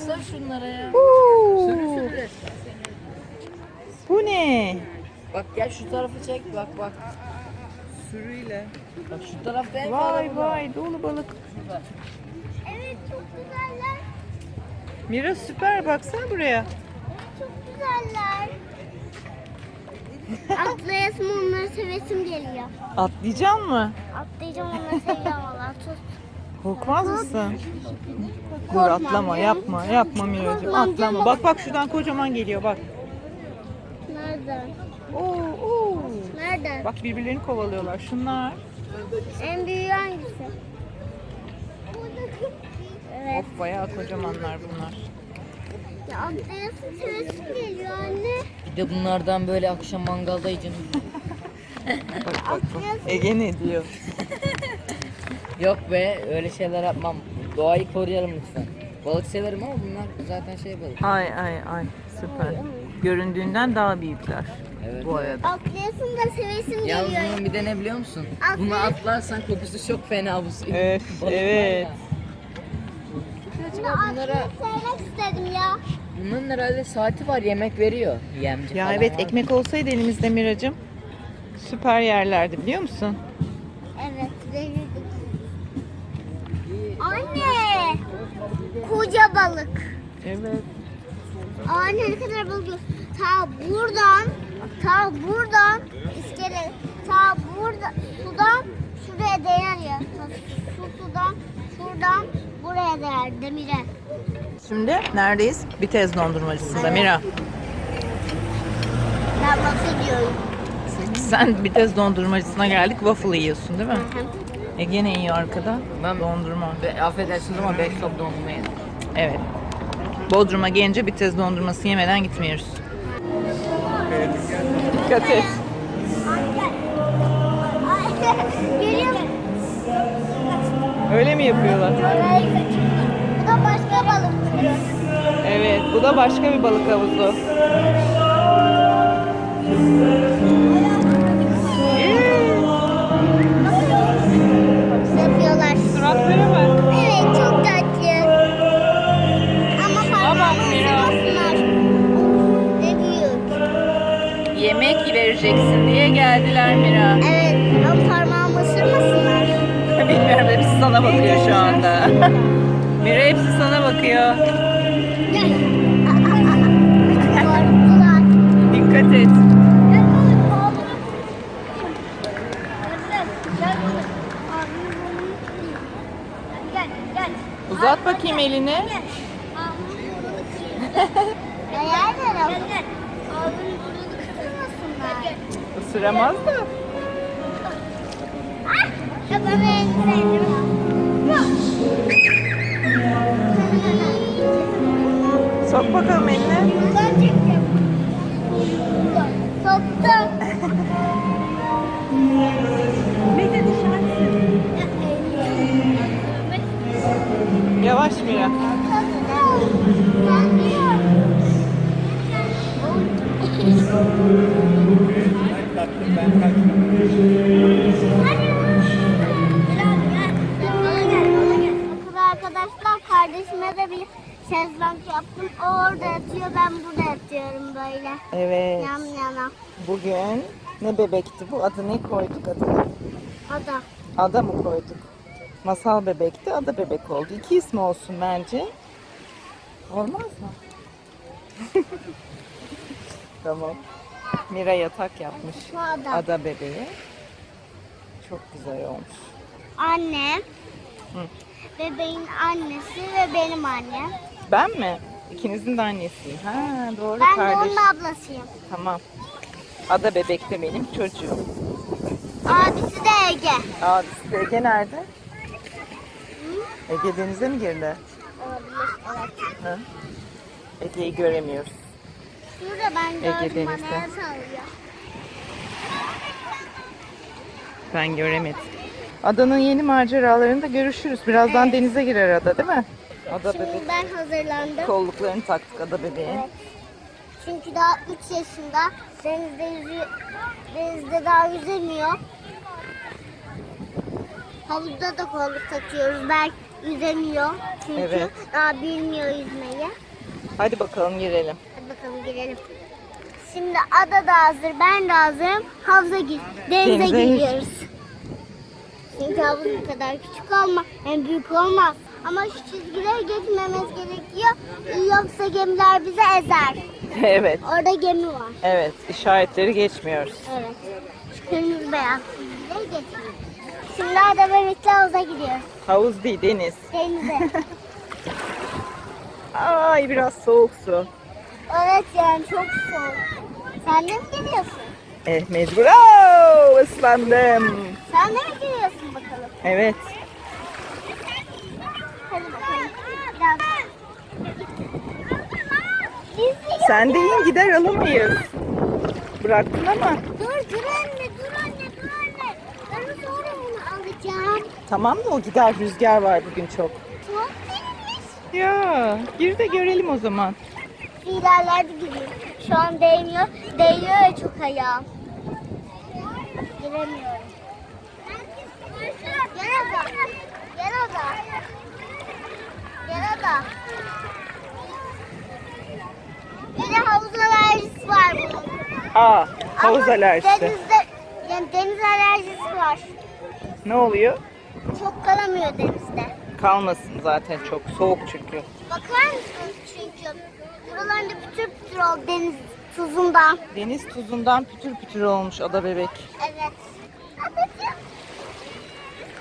Baksana şunlara ya. Oo, bu ne? Bak gel şu tarafı çek bak bak. Sürüyle. Bak şu tarafta en fazla Vay da. vay dolu balık. Şurada. Evet çok güzeller. Mira süper baksana buraya. Çok güzeller. Atlayasım onları sevesim geliyor. Atlayacaksın mı? Atlayacağım onları seviyorum. Korkmaz mısın? Dur atlama ya. yapma yapma Miracığım atlama. Bak bak şuradan kocaman geliyor bak. Nereden? Oo, oo. Nereden? Bak birbirlerini kovalıyorlar şunlar. En büyüğü hangisi? Evet. Of bayağı kocamanlar bunlar. Ya atlayasım sevesim geliyor anne. Bir de bunlardan böyle akşam mangalda yiyeceğim. Bak bak bak. Ege ne diyor? Yok be öyle şeyler yapmam. Doğayı koruyalım lütfen. Balık severim ama bunlar zaten şey balık. Ay ay ay süper. Göründüğünden daha büyükler Evet. bu arada. Atlayasım da sevesim Yalnız geliyor. bunun bir de ne biliyor musun? Bunu atlarsan kokusu çok fena bu suyun. Evet, Balık var evet. ya. Bunu atlayıp sevmek istedim ya. Bunların herhalde saati var yemek veriyor. Yemci Ya falan evet var. ekmek olsaydı elimizde Miracım süper yerlerdi biliyor musun? Evet. Anne! Koca balık. Evet. Anne ne kadar balık. Ta buradan, ta buradan iskele, ta burada sudan şuraya değer ya. Ta Su sudan şuradan buraya değer demire. Şimdi neredeyiz? Bitez dondurmacısında Evet. Mira. Ben nasıl diyorum? Sen Bitez dondurmacısına geldik waffle yiyorsun değil mi? Hı hı. Ege ne yiyor arkada? Ben- Dondurma. Be, affedersiniz ama 5 top dondurma yedim. Evet. Bodrum'a gelince Bitez dondurması yemeden gitmiyoruz. Dikkat et. Öyle mi yapıyorlar? Bu da başka balık. Evet, bu da başka bir balık havuzu. Yemek vereceksin diye geldiler Mira. Evet ama parmağımı ısırmasınlar. Bilmiyorum hepsi sana bakıyor şu anda. Mira hepsi sana bakıyor. Korktular. Dikkat et. Uzat bakayım elini. Gel. Abinin burnunu Ben elini Sok bakalım elini. Ne bebekti bu? Adı ne koyduk adını? Ada. Ada mı koyduk? Masal bebekti, ada bebek oldu. İki ismi olsun bence. Olmaz mı? tamam. Mira yatak yapmış. Ada. Ada bebeği. Çok güzel olmuş. Annem. Hı. Bebeğin annesi ve benim annem. Ben mi? İkinizin de annesiyim. Ha doğru Ben de kardeş. onun ablasıyım. Tamam. Ada bebek de benim çocuğum. Abisi de Ege. Abisi de Ege nerede? Ege denize mi girdi? Olabilir. Evet. Hı? Ege'yi göremiyoruz. Şurada ben Ege gördüm denizde. Ben göremedim. Adanın yeni maceralarında görüşürüz. Birazdan Evet. denize girer ada değil mi? Ada Şimdi bebek. ben hazırlandım. Kolluklarını taktık ada bebeğe. Evet. Çünkü daha 3 yaşında. Denizde yüzü denizde daha yüzemiyor. Havuzda da kolluk takıyoruz. Belki yüzemiyor. Çünkü Evet. daha bilmiyor yüzmeyi. Hadi bakalım girelim. Hadi bakalım girelim. Şimdi ada da hazır, ben de hazırım. Havuza gir, denize, Denize gir. giriyoruz. Çünkü havuz bu kadar küçük olma, hem büyük olmaz. Ama şu çizgileri geçmemiz gerekiyor. Yoksa gemiler bizi ezer. evet. Orada gemi var. Evet. işaretleri geçmiyoruz. Evet. Kırmızı beyaz çizgileri geçmiyor. Şimdi ada bebekle havuza gidiyoruz. Havuz değil deniz. Denize. Ay biraz soğuk su. evet yani çok soğuk. Sen de mi giriyorsun? Eh mecbur. Aa, ıslandım. Sen de mi giriyorsun bakalım? Evet. Hadi bakalım. Biraz. Biz Sen de in gider alamayız. Bıraktın ama. Dur dur anne dur anne dur anne. Ben sonra bunu alacağım. Tamam da o gider rüzgar var bugün çok. Çok değilmiş. Ya gir de görelim o zaman. İlerlerde gidiyor. Şu an değmiyor. Değiyor ya çok ayağım. Giremiyorum. Gel ada. Gel ada. Gel ada. Bir de havuz alerjisi var bunun. Aa havuz Ama alerjisi. Denizde, yani deniz alerjisi var. Ne oluyor? Çok kalamıyor denizde. Kalmasın zaten çok soğuk çünkü. Bakar mısınız çünkü? Buralarında pütür pütür oldu deniz tuzundan. Deniz tuzundan pütür pütür olmuş ada bebek. Evet. Atacığım.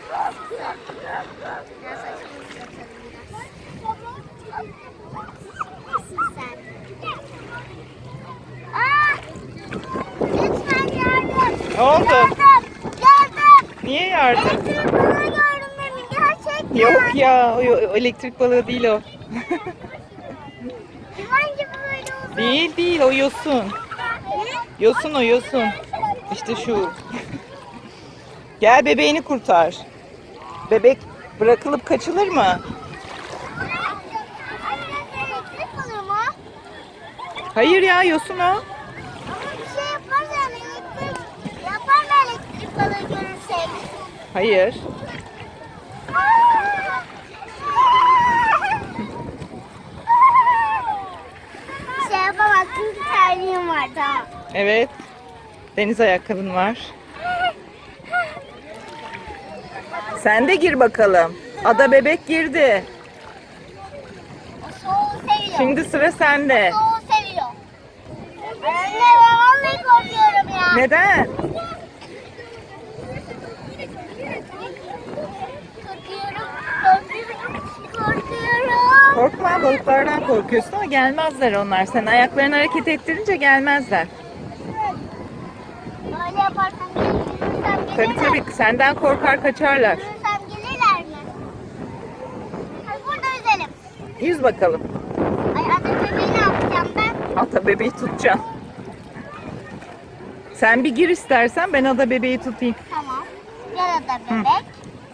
Biraz satalım biraz. Sen. Aa! Ne oldu? Yardım. Yardım. Niye yardım? Elektrik balığı gördüm demin. Gerçekten. Yok ya o, o elektrik balığı değil o. Yılan gibi böyle uzun. değil değil o yosun. Ne? Yosun o yosun. İşte şu. Gel bebeğini kurtar. Bebek bırakılıp kaçılır mı? Hayır ya yosun o. Ama bir şey yaparız yani elektrik. Yapar mı balığı görürsek? Hayır. Şey yapamaz çünkü terliğim var tamam. Evet. Deniz ayakkabın var. Sen de gir bakalım. Ada bebek girdi. O soğuğu seviyor. Şimdi sıra sende. Soğuğu seviyor. Anne ben vallahi korkuyorum ya. Neden? Korkuyorum. Korkuyorum. Korkuyorum. Korkma balıklardan korkuyorsun ama gelmezler onlar. Sen ayaklarını hareket ettirince gelmezler. Böyle yaparsam yürürsem Tabii gelirler. tabii senden korkar kaçarlar. Yürürsem gelirler mi? Hadi burada yüzelim. Yüz bakalım. Ay adı bebeği ne yapacağım ben? Ata bebeği tutacağım. Sen bir gir istersen ben ada bebeği tutayım. Tamam. Yarada bebek.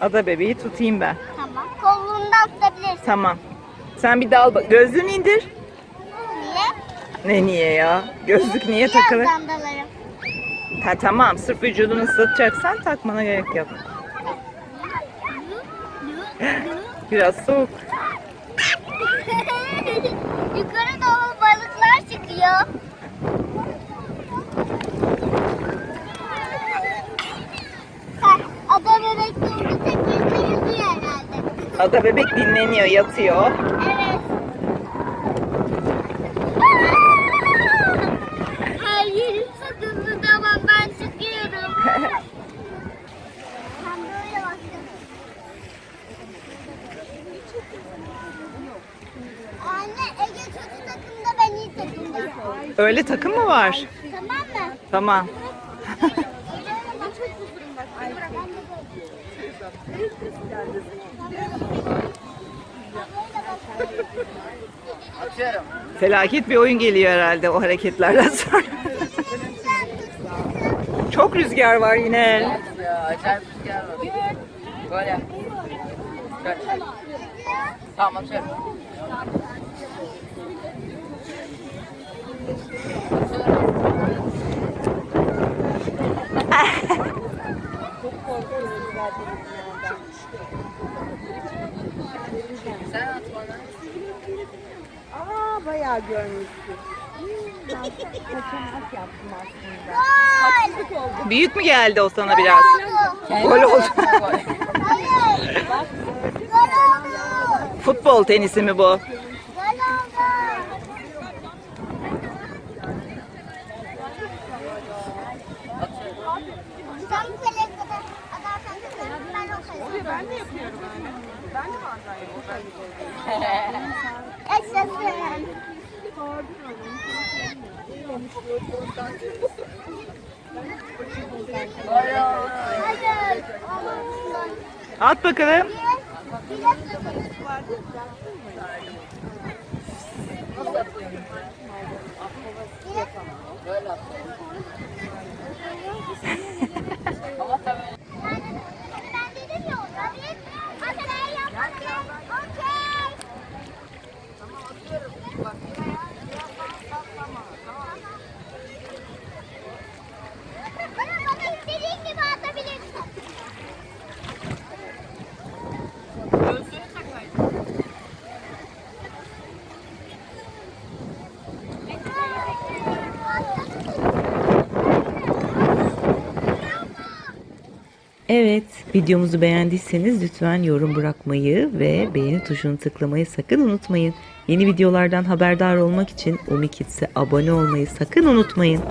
Ada bebeği tutayım ben. Tamam. Kolundan tutabilirsin. Tamam. Sen bir dal bak. Gözlüğünü indir. Niye? Ne niye ya? Gözlük niye takılı? Birazdan dalarım. Ha tamam. Sırf vücudunu ıslatacaksan takmana gerek yok. Biraz soğuk. Yukarı doğru balıklar çıkıyor. Sen ada bebek orada tek başına yüzüyor. Ada bebek dinleniyor, yatıyor. Evet. Her yerim sakındı tamam ben çıkıyorum. Ben böyle baktım. Anne Ege kötü takımda ben iyi takımda. Öyle takım mı var? Tamam mı? Tamam. Felaket bir oyun geliyor herhalde o hareketlerden sonra. Çok rüzgar var yine. Ya acayip rüzgar var. Böyle. Kaç. Tamam atıyorum at bana. Bayağı görmüşsün. Kaçamak yaptım aslında. Gol. Büyük mü geldi o sana biraz? Gol oldu. Futbol tenisi mi bu? Gol oldu. Sen bu kaleye kadar atarsan kızarım, ben o kaleye. Ben de yapıyorum öyle. Ben de bazen yapıyorum. Yaşasın. Hayır. Olmasın. At bakalım. Bir, bir de Böyle at. Ama tabii. Ben dedim ya orada bir hata yapmadım. Okey. Bana bana istediğin gibi atabilirsin. Evet, videomuzu beğendiyseniz lütfen yorum bırakmayı ve beğeni tuşunu tıklamayı sakın unutmayın. Yeni videolardan haberdar olmak için Umi Kids'e abone olmayı sakın unutmayın.